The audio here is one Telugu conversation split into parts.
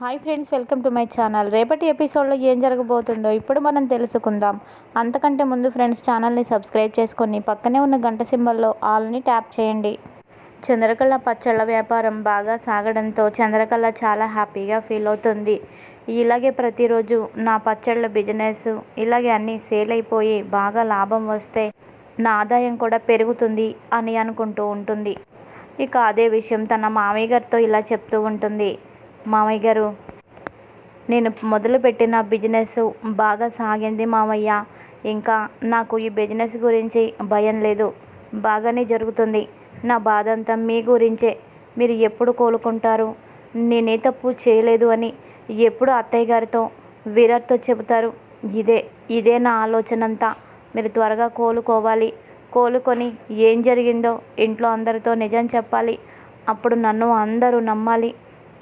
Hi friends welcome to my channel. రేపటి ఎపిసోడ్లో ఏం జరగబోతుందో ఇప్పుడు మనం తెలుసుకుందాం. అంతకంటే ముందు ఫ్రెండ్స్ ఛానల్ని సబ్స్క్రైబ్ చేసుకొని పక్కనే ఉన్న గంట సింబల్లో ఆల్ని ట్యాప్ చేయండి. చంద్రకళ పచ్చళ్ళ వ్యాపారం బాగా సాగడంతో చంద్రకళ చాలా హ్యాపీగా ఫీల్ అవుతుంది. ఇలాగే ప్రతిరోజు నా పచ్చళ్ళ బిజినెస్ ఇలాగే అన్నీ సేల్ అయిపోయి బాగా లాభం వస్తే నా ఆదాయం కూడా పెరుగుతుంది అని అనుకుంటూ ఉంటుంది. ఇక అదే విషయం తన మామయ్య గారితో ఇలా చెప్తూ ఉంటుంది. మామయ్య గారు. నేను మొదలుపెట్టిన బిజినెస్ బాగా సాగింది మామయ్య. ఇంకా నాకు ఈ బిజినెస్ గురించి భయం లేదు. బాగానే జరుగుతుంది. నా బాధ అంతా మీ గురించే. మీరు ఎప్పుడు కోలుకుంటారు? నేనే తప్పు చేయలేదు అని ఎప్పుడు అత్తయ్య గారితో విరాట్తో చెబుతారు. ఇదే ఇదే నా ఆలోచన అంతా. మీరు త్వరగా కోలుకోవాలి. కోలుకొని ఏం జరిగిందో ఇంట్లో అందరితో నిజం చెప్పాలి. అప్పుడు నన్ను అందరూ నమ్మాలి.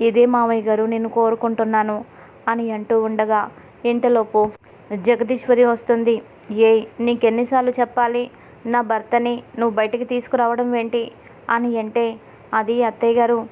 ఇదే మామయ్య గారు నేను కోరుకుంటున్నాను అని అంటూ ఉండగా ఇంతలోపు జగదీశ్వరి వస్తుంది. ఏ నీకెన్నిసార్లు చెప్పాలి? నా భర్తని నువ్వు బయటికి తీసుకురావడం ఏంటి? అని అంటే అది అత్తయ్య గారు.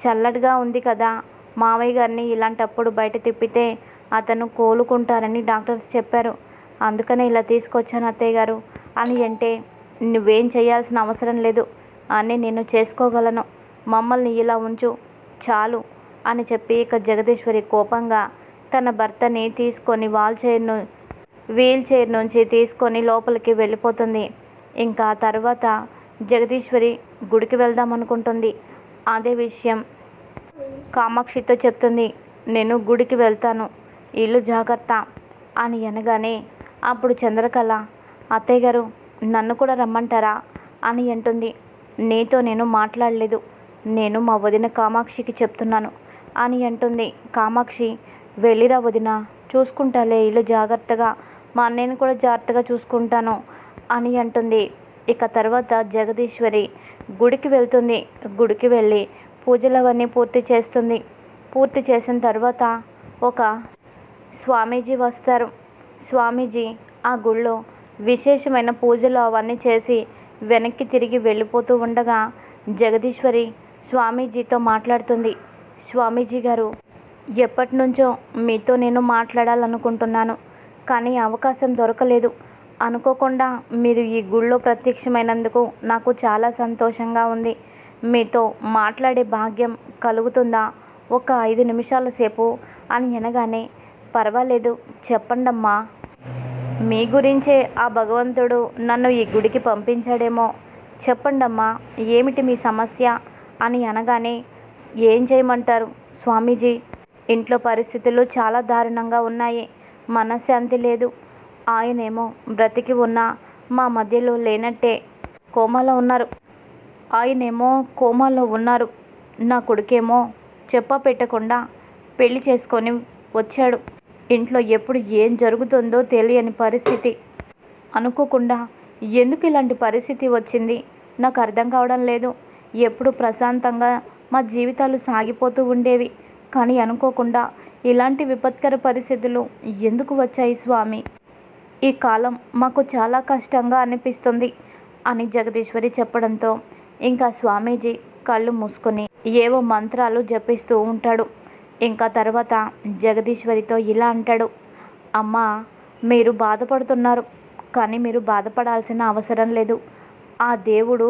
చల్లటిగా ఉంది కదా మామయ్య గారిని ఇలాంటప్పుడు బయట తిప్పితే అతను కోలుకుంటారని డాక్టర్స్ చెప్పారు. అందుకనే ఇలా తీసుకొచ్చాను అత్తయ్య గారు అని అంటే నువ్వేం చేయాల్సిన అవసరం లేదు. అని నేను చేసుకోగలను. మమ్మల్ని ఇలా ఉంచు. చాలు అని చెప్పి ఇక జగదీశ్వరి కోపంగా తన భర్తని తీసుకొని వాల్ చైర్ను వీల్ చైర్ నుంచి తీసుకొని లోపలికి వెళ్ళిపోతుంది. ఇంకా తర్వాత జగదీశ్వరి గుడికి వెళ్దాం అనుకుంటుంది. అదే విషయం కామాక్షితో చెప్తుంది. నేను గుడికి వెళ్తాను. ఇల్లు జాగ్రత్త అని అనగానే అప్పుడు చంద్రకళ అత్తయ్య గారు నన్ను కూడా రమ్మంటారా? అని అంటుంది. నీతో నేను మాట్లాడలేదు. నేను మా వదిన కామాక్షికి చెప్తున్నాను. అని అంటుంది. కామాక్షి వెళ్ళిరా వదిన చూసుకుంటాలే ఇల్లు జాగ్రత్తగా. మా అన్నయ్యని కూడా జాగ్రత్తగా చూసుకుంటాను అని అంటుంది. ఇక తర్వాత జగదీశ్వరి గుడికి వెళ్తుంది. గుడికి వెళ్ళి పూజలు అవన్నీ పూర్తి చేస్తుంది. పూర్తి చేసిన తర్వాత ఒక స్వామీజీ వస్తారు. స్వామీజీ ఆ గుళ్ళో విశేషమైన పూజలు అవన్నీ చేసి వెనక్కి తిరిగి వెళ్ళిపోతూ ఉండగా జగదీశ్వరి స్వామీజీతో మాట్లాడుతుంది. స్వామీజీ గారు ఎప్పటి నుంచో మీతో నేను మాట్లాడాలనుకుంటున్నాను కానీ అవకాశం దొరకలేదు. అనుకోకుండా మీరు ఈ గుళ్ళో ప్రత్యక్షమైనందుకు నాకు చాలా సంతోషంగా ఉంది. మీతో మాట్లాడే భాగ్యం కలుగుతుందా? ఒక ఐదు నిమిషాల సేపు అని అనగానే పర్వాలేదు చెప్పండమ్మా. మీ గురించే ఆ భగవంతుడు నన్ను ఈ గుడికి పంపించాడేమో. చెప్పండమ్మా ఏమిటి మీ సమస్య? అని అనగానే ఏం చేయమంటారు? స్వామీజీ ఇంట్లో పరిస్థితులు చాలా దారుణంగా ఉన్నాయి. మనశ్శాంతి లేదు. ఆయనేమో బ్రతికి ఉన్నా మా మధ్యలో లేనట్టే కోమాలో ఉన్నారు. ఆయనేమో కోమాలో ఉన్నారు. నా కొడుకేమో చెప్ప పెట్టకుండా పెళ్ళి చేసుకొని వచ్చాడు. ఇంట్లో ఎప్పుడు ఏం జరుగుతుందో తెలియని పరిస్థితి. అనుకోకుండా ఎందుకు ఇలాంటి పరిస్థితి వచ్చింది? నాకు అర్థం కావడం లేదు. ఎప్పుడు ప్రశాంతంగా మా జీవితాలు సాగిపోతూ ఉండేవి. కానీ అనుకోకుండా ఇలాంటి విపత్కర పరిస్థితులు ఎందుకు వచ్చాయి స్వామి? ఈ కాలం మాకు చాలా కష్టంగా అనిపిస్తుంది అని జగదీశ్వరి చెప్పడంతో ఇంకా స్వామీజీ కళ్ళు మూసుకొని ఏవో మంత్రాలు జపిస్తూ ఉంటాడు. ఇంకా తర్వాత జగదీశ్వరితో ఇలా అంటాడు. అమ్మా మీరు బాధపడుతున్నారు. కానీ మీరు బాధపడాల్సిన అవసరం లేదు. ఆ దేవుడు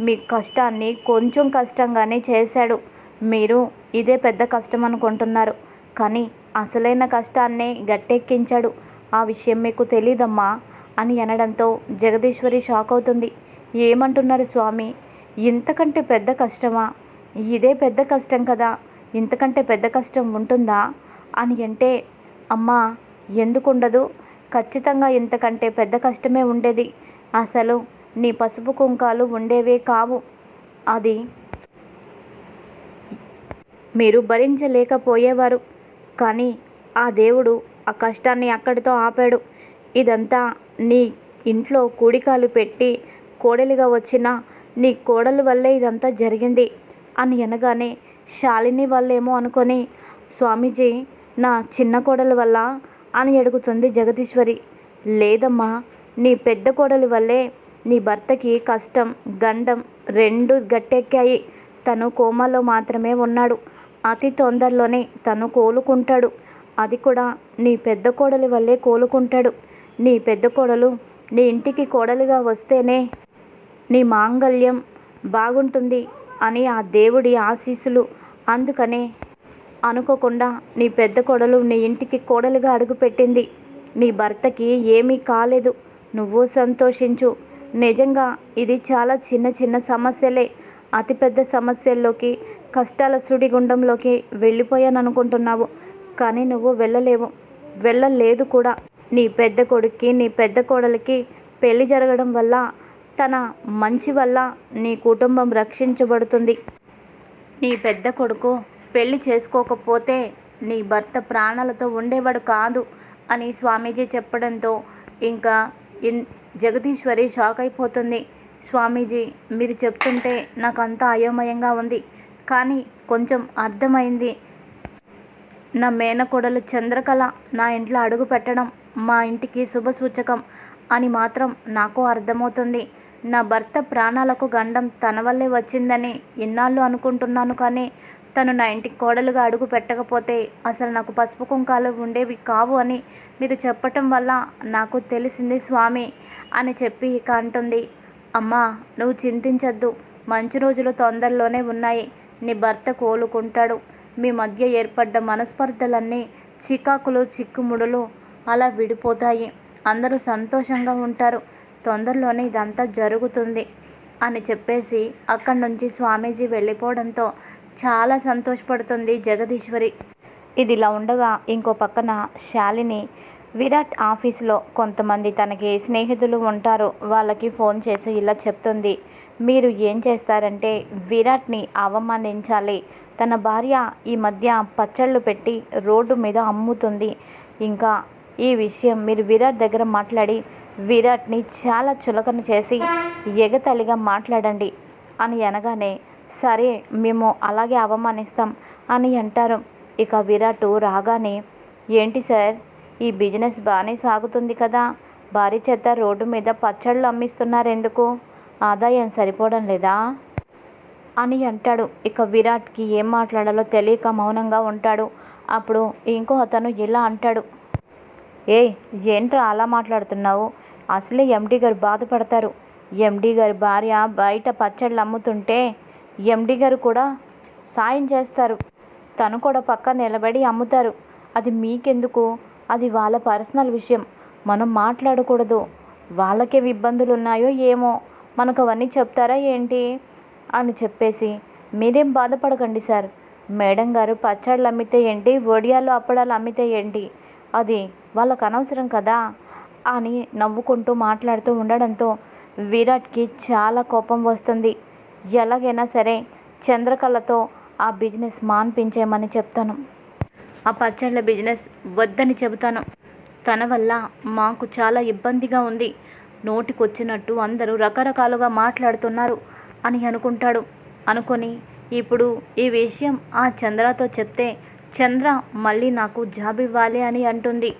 మీ కష్టాన్ని కొంచెం కష్టంగానే చేశాడు. మీరు ఇదే పెద్ద కష్టం అనుకుంటున్నారు. కానీ అసలైన కష్టాన్నే గట్టెక్కించాడు. ఆ విషయం మీకు తెలీదమ్మా అని అనడంతో జగదీశ్వరి షాక్ అవుతుంది. ఏమంటున్నారు స్వామి? ఇంతకంటే పెద్ద కష్టమా? ఇదే పెద్ద కష్టం కదా. ఇంతకంటే పెద్ద కష్టం ఉంటుందా? అని అంటే అమ్మా ఎందుకుండదు? ఖచ్చితంగా ఇంతకంటే పెద్ద కష్టమే ఉండేది. అసలు నీ పసుపు కుంకాలు ఉండేవే కావు. అది మీరు భరించలేకపోయేవారు. కానీ ఆ దేవుడు ఆ కష్టాన్ని అక్కడితో ఆపాడు. ఇదంతా నీ ఇంట్లో కూడికాలు పెట్టి కోడలిగా వచ్చిన నీ కోడలు వల్లే ఇదంతా జరిగింది అని అనగానే శాలిని వల్లేమో అనుకొని స్వామీజీ నా చిన్న కోడలి వల్ల? అని అడుగుతుంది జగదీశ్వరి. లేదమ్మా నీ పెద్ద కోడలి వల్లే నీ భర్తకి కష్టం గండం రెండు గట్టెక్కాయి. తను కోమాలో మాత్రమే ఉన్నాడు. అతి తొందరలోనే తను కోలుకుంటాడు. అది కూడా నీ పెద్ద కోడలి వల్లే కోలుకుంటాడు. నీ పెద్ద కోడలు నీ ఇంటికి కోడలిగా వస్తేనే నీ మాంగల్యం బాగుంటుంది అని ఆ దేవుడి ఆశీస్సులు. అందుకనే అనుకోకుండా నీ పెద్ద కోడలు నీ ఇంటికి కోడలుగా అడుగుపెట్టింది. నీ భర్తకి ఏమీ కాలేదు. నువ్వు సంతోషించు. నిజంగా ఇది చాలా చిన్న చిన్న సమస్యలే. అతిపెద్ద సమస్యల్లోకి కష్టాల సుడిగుండంలోకి వెళ్ళిపోయాను అనుకుంటున్నావు కానీ నువ్వు వెళ్ళలేవు. వెళ్ళలేదు కూడా. నీ పెద్ద కొడుక్కి నీ పెద్ద కోడలికి పెళ్ళి జరగడం వల్ల తన మంచి వల్ల నీ కుటుంబం రక్షించబడుతుంది. నీ పెద్ద కొడుకు పెళ్ళి చేసుకోకపోతే నీ భర్త ప్రాణాలతో ఉండేవాడు కాదు అని స్వామీజీ చెప్పడంతో ఇంకా ఇన్ జగదీశ్వరి షాక్ అయిపోతుంది. స్వామీజీ మీరు చెప్తుంటే నాకు అంతా అయోమయంగా ఉంది. కానీ కొంచెం అర్థమైంది. నా మేనకోడలు చంద్రకళ నా ఇంట్లో అడుగు పెట్టడం మా ఇంటికి శుభసూచకం అని మాత్రం నాకు అర్థమవుతుంది. నా భర్త ప్రాణాలకు గండం తన వల్లే వచ్చిందని ఇన్నాళ్ళు అనుకుంటున్నాను కానీ తను నా ఇంటికి కోడలుగా అడుగు పెట్టకపోతే అసలు నాకు పసుపు కుంకాలు ఉండేవి కావు అని మీరు చెప్పటం వల్ల నాకు తెలిసింది స్వామి అని చెప్పి ఇక అంటుంది. అమ్మా నువ్వు చింతించద్దు. మంచి రోజులు తొందరలోనే ఉన్నాయి. నీ భర్త కోలుకుంటాడు. మీ మధ్య ఏర్పడ్డ మనస్పర్ధలన్నీ చికాకులు చిక్కుముడులు అలా విడిపోతాయి. అందరూ సంతోషంగా ఉంటారు. తొందరలోనే ఇదంతా జరుగుతుంది అని చెప్పేసి అక్కడి నుంచి స్వామీజీ వెళ్ళిపోవడంతో చాలా సంతోషపడుతుంది జగదీశ్వరి. ఇది ఇలా ఉండగా ఇంకో పక్కన శాలిని విరాట్ ఆఫీస్లో కొంతమంది తనకి స్నేహితులు ఉంటారు. వాళ్ళకి ఫోన్ చేసి ఇలా చెప్తుంది మీరు ఏం చేస్తారంటే విరాట్ని అవమానించాలి. తన భార్య ఈ మధ్య పచ్చళ్ళు పెట్టి రోడ్డు మీద అమ్ముతుంది. ఇంకా ఈ విషయం మీరు విరాట్ దగ్గర మాట్లాడి విరాట్ని చాలా చులకన చేసి ఎగతలిగా మాట్లాడండి అని అనగానే సరే మేము అలాగే అవమానిస్తాం అని అంటారు. ఇక విరాట్ రాగానే ఏంటి సార్ ఈ బిజినెస్ బాగానే సాగుతుంది కదా భారీ చెత్త రోడ్డు మీద పచ్చళ్ళు అమ్మిస్తున్నారు ఎందుకు ఆదాయం సరిపోవడం లేదా? అని అంటాడు. ఇక విరాట్కి ఏం మాట్లాడాలో తెలియక మౌనంగా ఉంటాడు. అప్పుడు ఇంకో అతను ఇలా అంటాడు. ఏ ఏంట్రా అలా మాట్లాడుతున్నావు? అసలే ఎండి గారు బాధపడతారు. ఎండి గారి భార్య బయట పచ్చళ్ళు అమ్ముతుంటే ఎండి గారు కూడా సాయం చేస్తారు. తను కూడా పక్క నిలబడి అమ్ముతారు. అది మీకెందుకు? అది వాళ్ళ పర్సనల్ విషయం. మనం మాట్లాడకూడదు. వాళ్ళకే ఇబ్బందులు ఉన్నాయో ఏమో? మనకు అవన్నీ చెప్తారా ఏంటి? అని చెప్పేసి మీరేం బాధపడకండి సార్. మేడం గారు పచ్చళ్ళు అమ్మితే ఏంటి? వడియాలు అప్పడాలు అమ్మితే ఏంటి? అది వాళ్ళకు అనవసరం కదా? అని నవ్వుకుంటూ మాట్లాడుతూ ఉండడంతో విరాట్కి చాలా కోపం వస్తుంది. ఎలాగైనా సరే చంద్రకళతో ఆ బిజినెస్ మాన్పించేయమని చెప్తాను. ఆ పచ్చళ్ళ బిజినెస్ వద్దని చెబుతాను. తన వల్ల మాకు చాలా ఇబ్బందిగా ఉంది. నోటికొచ్చినట్టు అందరూ రకరకాలుగా మాట్లాడుతున్నారు అని అనుకుంటాడు. అనుకొని ఇప్పుడు ఈ విషయం ఆ చంద్రతో చెప్తే చంద్ర మళ్ళీ నాకు జాబ్ ఇవ్వాలి అని అంటుంది.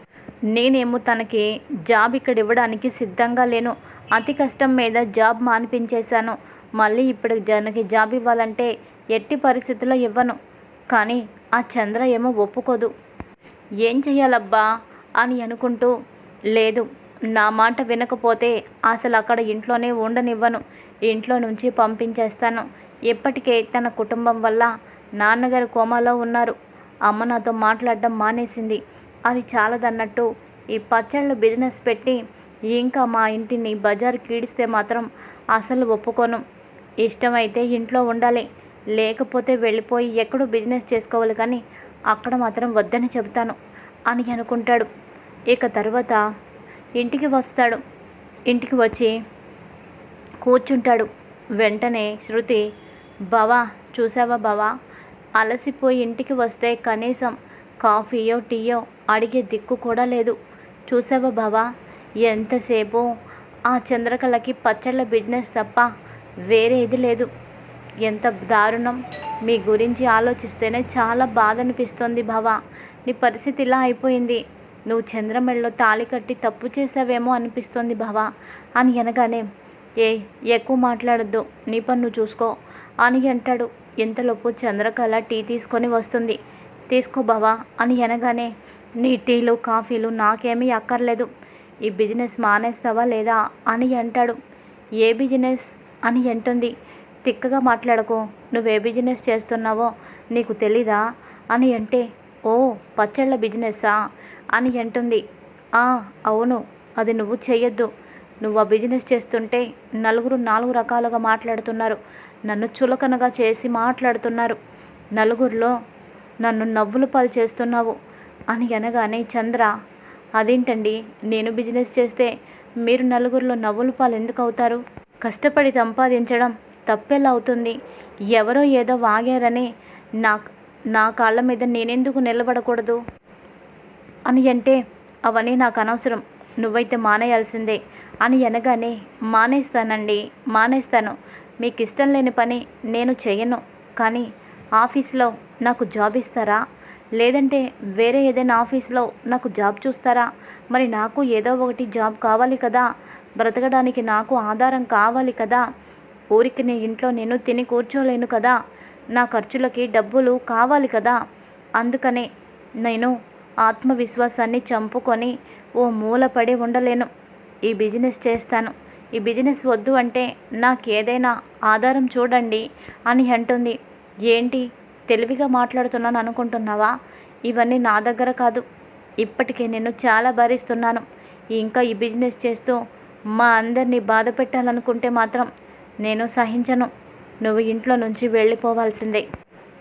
నేనేమో తనకి జాబ్ ఇక్కడ ఇవ్వడానికి సిద్ధంగా లేను. అతి కష్టం మీద జాబ్ మానిపించేశాను. మళ్ళీ ఇప్పుడు జనకి జాబ్ ఇవ్వాలంటే ఎట్టి పరిస్థితుల్లో ఇవ్వను. కానీ ఆ చంద్ర ఏమో ఒప్పుకోదు. ఏం చెయ్యాలబ్బా అని అనుకుంటూ లేదు నా మాట వినకపోతే అసలు అక్కడ ఇంట్లోనే ఉండనివ్వను. ఇంట్లో నుంచి పంపించేస్తాను. ఇప్పటికే తన కుటుంబం వల్ల నాన్నగారు కోమాలో ఉన్నారు. అమ్మ నాతో మాట్లాడడం మానేసింది. అది చాలదన్నట్టు ఈ పచ్చళ్ళు బిజినెస్ పెట్టి ఇంకా మా ఇంటిని బజార్ కీడిస్తే మాత్రం అసలు ఒప్పుకోను. ఇష్టమైతే ఇంట్లో ఉండాలి. లేకపోతే వెళ్ళిపోయి ఎక్కడో బిజినెస్ చేసుకోవాలి కానీ అక్కడ మాత్రం వద్దని చెబుతాను అని అనుకుంటాడు. ఇక తర్వాత ఇంటికి వస్తాడు. ఇంటికి వచ్చి కూర్చుంటాడు. వెంటనే శృతి బావా చూసావా బావా? అలసిపోయి ఇంటికి వస్తే కనీసం కాఫీయో టీయో అడిగే దిక్కు కూడా లేదు. చూసావా బావా? ఎంతసేపు ఆ చంద్రకళకి పచ్చళ్ళ బిజినెస్ తప్ప వేరేది లేదు. ఎంత దారుణం. మీ గురించి ఆలోచిస్తేనే చాలా బాధ అనిపిస్తుంది భవ. నీ పరిస్థితి ఇలా అయిపోయింది. నువ్వు చంద్రమెళ్ళలో తాళి కట్టి తప్పు చేసావేమో అనిపిస్తుంది భవ. అని అనగానే ఏ ఎక్కువ మాట్లాడద్దు. నీ పని నువ్వు చూసుకో. అని అంటాడు. ఇంతలోపు చంద్రకళ టీ తీసుకొని వస్తుంది. తీసుకో బావా అని అనగానే నీ టీలు కాఫీలు నాకేమీ అక్కర్లేదు. ఈ బిజినెస్ మానేస్తావా లేదా అని అంటాడు. ఏ బిజినెస్? అని అంటుంది. తిక్కగా మాట్లాడకు నువ్వే బిజినెస్ చేస్తున్నావో నీకు తెలీదా? అని అంటే ఓ పచ్చళ్ళ బిజినెస్సా? అని అంటుంది. ఆ అవును అది నువ్వు చేయొద్దు నువ్వు ఆ బిజినెస్ చేస్తుంటే నలుగురు నాలుగు రకాలుగా మాట్లాడుతున్నారు. నన్ను చులకనగా చేసి మాట్లాడుతున్నారు. నలుగురిలో నన్ను నవ్వులు పాలు చేస్తున్నావు అని అనగానే చంద్ర అదేంటండి నేను బిజినెస్ చేస్తే మీరు నలుగురిలో నవ్వులు పాలు ఎందుకు అవుతారు? కష్టపడి సంపాదించడం తప్పెలా అవుతుంది ఎవరో ఏదో వాగారని నా నా కాళ్ళ మీద నేనెందుకు నిలబడకూడదు? అని అంటే అవన్నీ నాకు అనవసరం. నువ్వైతే మానేయాల్సిందే. అని అనగానే మానేస్తానండి మానేస్తాను. మీకు ఇష్టం లేని పని నేను చేయను. కానీ ఆఫీస్లో నాకు జాబ్ ఇస్తారా? లేదంటే వేరే ఏదైనా ఆఫీస్లో నాకు జాబ్ చూస్తారా? మరి నాకు ఏదో ఒకటి జాబ్ కావాలి కదా. బ్రతకడానికి నాకు ఆధారం కావాలి కదా? ఊరికి నీ ఇంట్లో నేను తిని కూర్చోలేను కదా? నా ఖర్చులకి డబ్బులు కావాలి కదా? అందుకనే నేను ఆత్మవిశ్వాసాన్ని చంపుకొని ఓ మూలపడి ఉండలేను. ఈ బిజినెస్ చేస్తాను. ఈ బిజినెస్ వద్దు అంటే నాకు ఏదైనా ఆధారం చూడండి అని అంటుంది. ఏంటి? తెలివిగా మాట్లాడుతున్నాను అనుకుంటున్నావా? ఇవన్నీ నా దగ్గర కాదు. ఇప్పటికే నేను చాలా భరిస్తున్నాను. ఇంకా ఈ బిజినెస్ చేస్తూ మా అందరినీ బాధ పెట్టాలనుకుంటే మాత్రం నేను సహించను. నువ్వు ఇంట్లో నుంచి వెళ్ళిపోవాల్సిందే.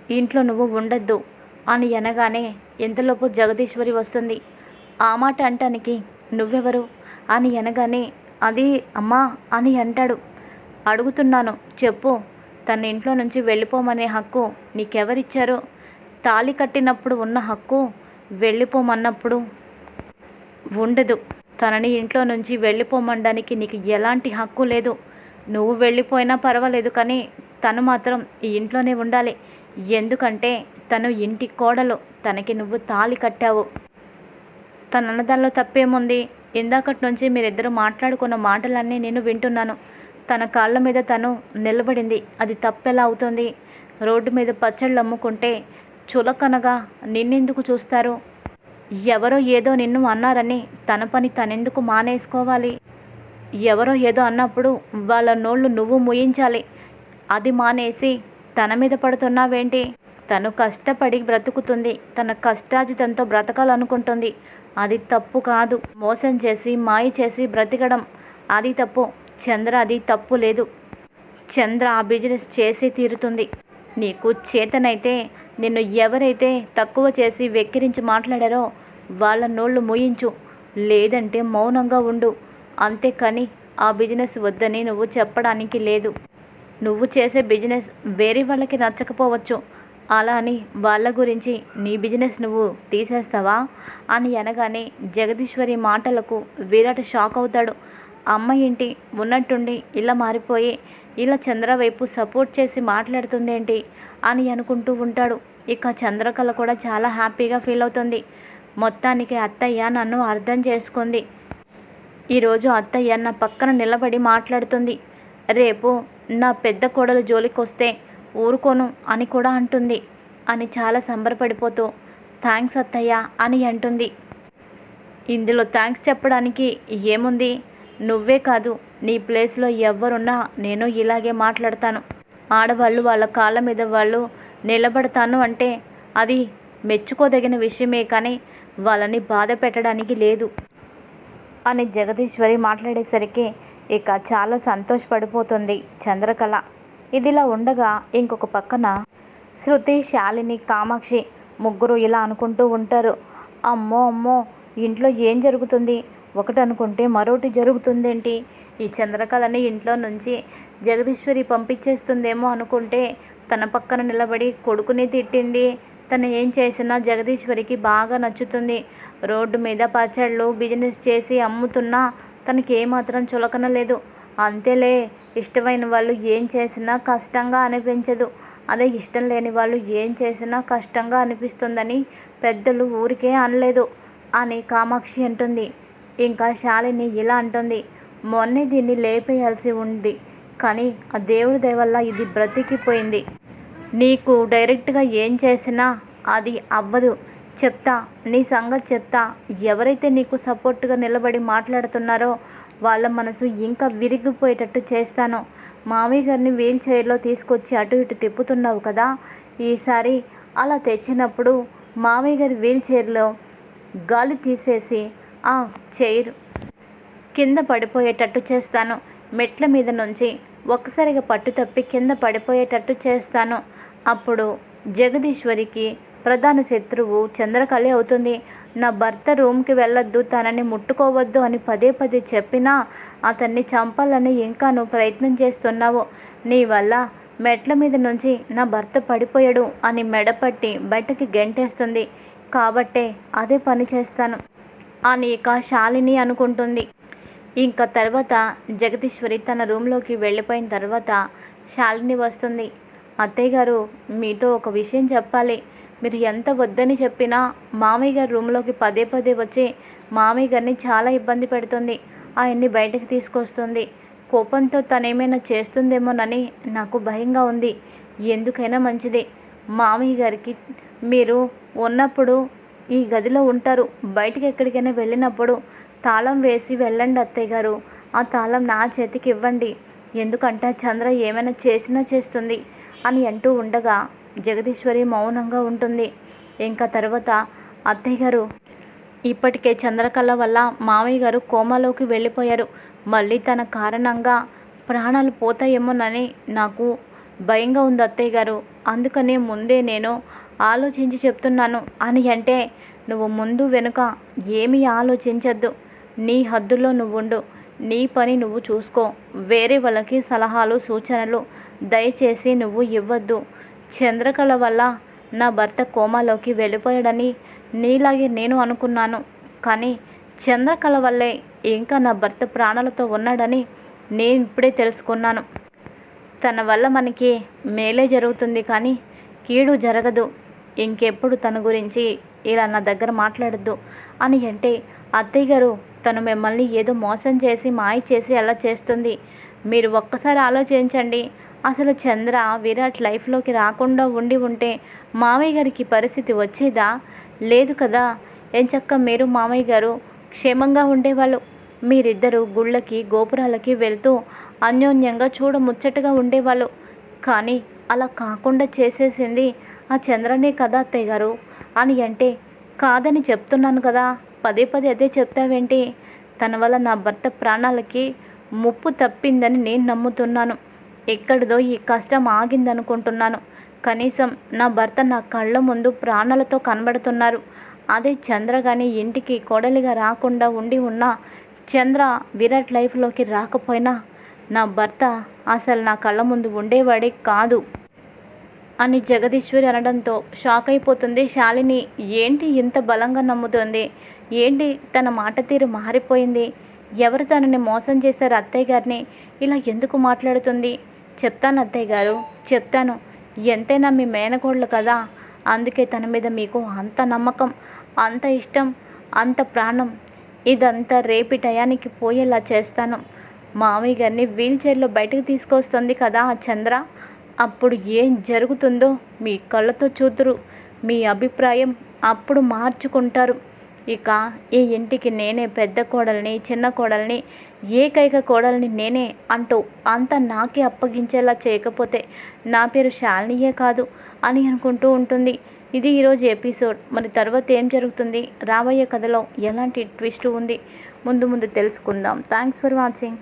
ఇంట్లో నువ్వు ఉండొద్దు అని అనగానే ఎంతలోపు జగదీశ్వరి వస్తుంది. ఆ మాట అంటానికి నువ్వెవరు? అని అనగానే అది అమ్మా అని అంటాడు. అడుగుతున్నాను చెప్పు. తన ఇంట్లో నుంచి వెళ్ళిపోమనే హక్కు నీకెవరిచ్చారు? తాళి కట్టినప్పుడు ఉన్న హక్కు వెళ్ళిపోమన్నప్పుడు ఉండదు. తనని ఇంట్లో నుంచి వెళ్ళిపోమనడానికి నీకు ఎలాంటి హక్కు లేదు. నువ్వు వెళ్ళిపోయినా పర్వాలేదు కానీ తను మాత్రం ఈ ఇంట్లోనే ఉండాలి. ఎందుకంటే తను ఇంటి కోడలు తనకి నువ్వు తాళి కట్టావు. తన అన్నదానిలో తప్పేముంది? ఇందాకటి నుంచి మీరిద్దరూ మాట్లాడుకున్న మాటలన్నీ నేను వింటున్నాను. తన కాళ్ళ మీద తను నిలబడింది. అది తప్పెలా అవుతుంది? రోడ్డు మీద పచ్చళ్ళు అమ్ముకుంటే చులకనగా నిన్నెందుకు చూస్తారు? ఎవరో ఏదో నిన్ను అన్నారని తన పని తనెందుకు మానేసుకోవాలి? ఎవరో ఏదో అన్నప్పుడు వాళ్ళ నోళ్ళు నువ్వు ముయించాలి. అది మానేసి తన మీద పడుతున్నావేంటి? తను కష్టపడి బ్రతుకుతుంది. తన కష్టాజితంతో బ్రతకాలనుకుంటుంది. అది తప్పు కాదు. మోసం చేసి మాయ చేసి బ్రతికడం అది తప్పు. చంద్ర అది తప్పు లేదు. చంద్ర ఆ బిజినెస్ చేసి తీరుతుంది. నీకు చేతనైతే నిన్ను ఎవరైతే తక్కువ చేసి వెక్కిరించి మాట్లాడారో వాళ్ళ నోళ్ళు మూయించు. లేదంటే మౌనంగా ఉండు. అంతేకాని ఆ బిజినెస్ వద్దని నువ్వు చెప్పడానికి లేదు. నువ్వు చేసే బిజినెస్ వేరే వాళ్ళకి నచ్చకపోవచ్చు. అలా అని వాళ్ళ గురించి నీ బిజినెస్ నువ్వు తీసేస్తావా? అని అనగానే జగదీశ్వరి మాటలకు విరాట్ షాక్ అవుతాడు. అమ్మ ఏంటి ఉన్నట్టుండి ఇలా మారిపోయి ఇలా చంద్ర వైపు సపోర్ట్ చేసి మాట్లాడుతుందేంటి? అని అనుకుంటూ ఉంటాడు. ఇక చంద్రకళ కూడా చాలా హ్యాపీగా ఫీల్ అవుతుంది. మొత్తానికి అత్తయ్య నన్ను అర్థం చేసుకుంది. ఈరోజు అత్తయ్య నా పక్కన నిలబడి మాట్లాడుతుంది. రేపు నా పెద్ద కోడలు జోలికొస్తే ఊరుకోను అని కూడా అంటుంది. అని చాలా సంబరపడిపోతూ థ్యాంక్స్ అత్తయ్య అని అంటుంది. ఇందులో థ్యాంక్స్ చెప్పడానికి ఏముంది? నువ్వే కాదు నీ ప్లేస్లో ఎవరున్నా నేను ఇలాగే మాట్లాడతాను. ఆడవాళ్ళు వాళ్ళ కాళ్ళ మీద వాళ్ళు నిలబడతాను అంటే అది మెచ్చుకోదగిన విషయమే కానీ వాళ్ళని బాధ పెట్టడానికి లేదు. అని జగదీశ్వరి మాట్లాడేసరికి ఇక చాలా సంతోషపడిపోతుంది చంద్రకళ. ఇదిలా ఉండగా ఇంకొక పక్కన శృతి శాలిని కామాక్షి ముగ్గురు ఇలా అనుకుంటూ ఉంటారు. అమ్మో అమ్మో ఇంట్లో ఏం జరుగుతుంది? ఒకటి అనుకుంటే మరొకటి జరుగుతుందేంటి? ఈ చంద్రకళని ఇంట్లో నుంచి జగదీశ్వరి పంపించేస్తుందేమో అనుకుంటే తన పక్కన నిలబడి కొడుకుని తిట్టింది. తను ఏం చేసినా జగదీశ్వరికి బాగా నచ్చుతుంది. రోడ్డు మీద పచ్చళ్ళు బిజినెస్ చేసి అమ్ముతున్నా తనకి ఏమాత్రం చులకన లేదు అంతేలే ఇష్టమైన వాళ్ళు ఏం చేసినా కష్టంగా అనిపించదు. అదే ఇష్టం లేని వాళ్ళు ఏం చేసినా కష్టంగా అనిపిస్తుందని పెద్దలు ఊరికే అనలేదు అని కామాక్షి అంటుంది. ఇంకా శాలిని ఇలా అంటుంది. మొన్నే దీన్ని లేపేయాల్సి ఉంది. కానీ ఆ దేవుడి దయవల్ల ఇది బ్రతికిపోయింది. నీకు డైరెక్ట్గా ఏం చేసినా అది అవ్వదు. చెప్తా నీ సంగతి చెప్తా. ఎవరైతే నీకు సపోర్ట్గా నిలబడి మాట్లాడుతున్నారో వాళ్ళ మనసు ఇంకా విరిగిపోయేటట్టు చేస్తాను. మామయ్య గారిని వీల్ చైర్లో తీసుకొచ్చి అటు ఇటు తిప్పుతున్నావు కదా? ఈసారి అలా తెచ్చినప్పుడు మామయ్య గారి వీల్ చైర్లో గాలి తీసేసి ఆ చైర్ కింద పడిపోయేటట్టు చేస్తాను. మెట్ల మీద నుంచి ఒక్కసారిగా పట్టు తప్పి కింద పడిపోయేటట్టు చేస్తాను. అప్పుడు జగదీశ్వరికి ప్రధాన శత్రువు చంద్రకళి అవుతుంది. నా భర్త రూమ్కి వెళ్ళొద్దు తనని ముట్టుకోవద్దు అని పదే పదే చెప్పినా అతన్ని చంపాలని ఇంకా నువ్వు ప్రయత్నం చేస్తున్నావు. నీ వల్ల మెట్ల మీద నుంచి నా భర్త పడిపోయాడు అని మెడపట్టి బయటకి గెంటేస్తుంది. కాబట్టే అదే పని చేస్తాను. అని ఇక శాలిని అనుకుంటుంది. ఇంకా తర్వాత జగదీశ్వరి తన రూమ్లోకి వెళ్ళిపోయిన తర్వాత శాలిని వస్తుంది. అత్తయ్య గారు మీతో ఒక విషయం చెప్పాలి. మీరు ఎంత వద్దని చెప్పినా మామయ్య గారి రూమ్లోకి పదే పదే వచ్చి మామయ్య గారిని చాలా ఇబ్బంది పెడుతుంది. ఆయన్ని బయటకు తీసుకొస్తుంది. కోపంతో తనేమైనా చేస్తుందేమోనని నాకు భయంగా ఉంది. ఎందుకైనా మంచిది. మామయ్య గారికి మీరు ఉన్నప్పుడు ఈ గదిలో ఉంటారు. బయటికి ఎక్కడికైనా వెళ్ళినప్పుడు తాళం వేసి వెళ్ళండి అత్తయ్య గారు. ఆ తాళం నా చేతికి ఇవ్వండి. ఎందుకంటే చంద్ర ఏమైనా చేసినా చేస్తుంది అని అంటూ ఉండగా జగదీశ్వరి మౌనంగా ఉంటుంది. ఇంకా తర్వాత అత్తయ్య గారు ఇప్పటికే చంద్రకళ వల్ల మామయ్య గారు కోమాలోకి వెళ్ళిపోయారు. మళ్ళీ తన కారణంగా ప్రాణాలు పోతాయేమోనని నాకు భయంగా ఉంది అత్తయ్య గారు. అందుకనే ముందే నేను ఆలోచించి చెప్తున్నాను. అని అంటే నువ్వు ముందు వెనుక ఏమీ ఆలోచించద్దు. నీ హద్దులో నువ్వుండు. నీ పని నువ్వు చూసుకో. వేరే వాళ్ళకి సలహాలు సూచనలు దయచేసి నువ్వు ఇవ్వద్దు. చంద్రకళ వల్ల నా భర్త కోమాలోకి వెళ్ళిపోయాడని నీలాగే నేను అనుకున్నాను. కానీ చంద్రకళ వల్లే ఇంకా నా భర్త ప్రాణాలతో ఉన్నాడని నేను ఇప్పుడే తెలుసుకున్నాను. తన వల్ల మనకి మేలే జరుగుతుంది కానీ కీడు జరగదు. ఇంకెప్పుడు తన గురించి ఇలా నా దగ్గర మాట్లాడద్దు అని అంటే అత్తయ్య గారు తను మిమ్మల్ని ఏదో మోసం చేసి మాయ చేసి అలా చేస్తుంది? మీరు ఒక్కసారి ఆలోచించండి. అసలు చంద్ర విరాట్ లైఫ్లోకి రాకుండా ఉండి ఉంటే మామయ్య గారికి పరిస్థితి వచ్చేదా? లేదు కదా. ఎంచక్క మీరు మామయ్య గారు క్షేమంగా ఉండేవాళ్ళు. మీరిద్దరూ గుళ్ళకి గోపురాలకి వెళ్తూ అన్యోన్యంగా చూడముచ్చటగా ఉండేవాళ్ళు. కానీ అలా కాకుండా చేసేసింది ఆ చంద్రనే కదా అత్తయ్య గారు? అని అంటే కాదని చెప్తున్నాను కదా. పదే పదే అదే చెప్తావేంటి? తన వల్ల నా భర్త ప్రాణాలకి ముప్పు తప్పిందని నేను నమ్ముతున్నాను. ఎక్కడిదో ఈ కష్టం ఆగిందనుకుంటున్నాను. కనీసం నా భర్త నా కళ్ళ ముందు ప్రాణాలతో కనబడుతున్నారు. అదే చంద్ర కానీ ఇంటికి కోడలిగా రాకుండా ఉండి ఉన్నా చంద్ర విరాట్ లైఫ్లోకి రాకపోయినా నా భర్త అసలు నా కళ్ళ ముందు ఉండేవాడే కాదు అని జగదీశ్వరి అనడంతో షాక్ అయిపోతుంది శాలిని. ఏంటి ఇంత బలంగా నమ్ముతుంది? ఏంటి తన మాట తీరు మారిపోయింది? ఎవరు తనని మోసం చేశారు అత్తయ్య గారిని? ఇలా ఎందుకు మాట్లాడుతుంది? చెప్తాను అత్తయ్య గారు చెప్తాను. ఎంతైనా మీ మేనకోడలు కదా? అందుకే తన మీద మీకు అంత నమ్మకం అంత ఇష్టం అంత ప్రాణం. ఇదంతా రేపి టయానికి పోయేలా చేస్తాను. మామయ్య గారిని వీల్ చైర్లో బయటకు తీసుకొస్తుంది కదా ఆ చంద్ర? అప్పుడు ఏం జరుగుతుందో మీ కళ్ళతో చూతురు మీ అభిప్రాయం అప్పుడు మార్చుకుంటారు. ఇక ఈ ఇంటికి నేనే పెద్ద కోడల్ని చిన్న కోడల్ని ఏకైక కోడల్ని నేనే అంటూ అంత నాకే అప్పగించేలా చేయకపోతే నా పేరు శాలినియే కాదు అని అనుకుంటూ ఉంటుంది. ఇది ఈరోజు ఎపిసోడ్. మరి తర్వాత ఏం జరుగుతుంది? రాబోయే కథలో ఎలాంటి ట్విస్ట్ ఉంది? ముందు ముందు తెలుసుకుందాం. Thanks for watching.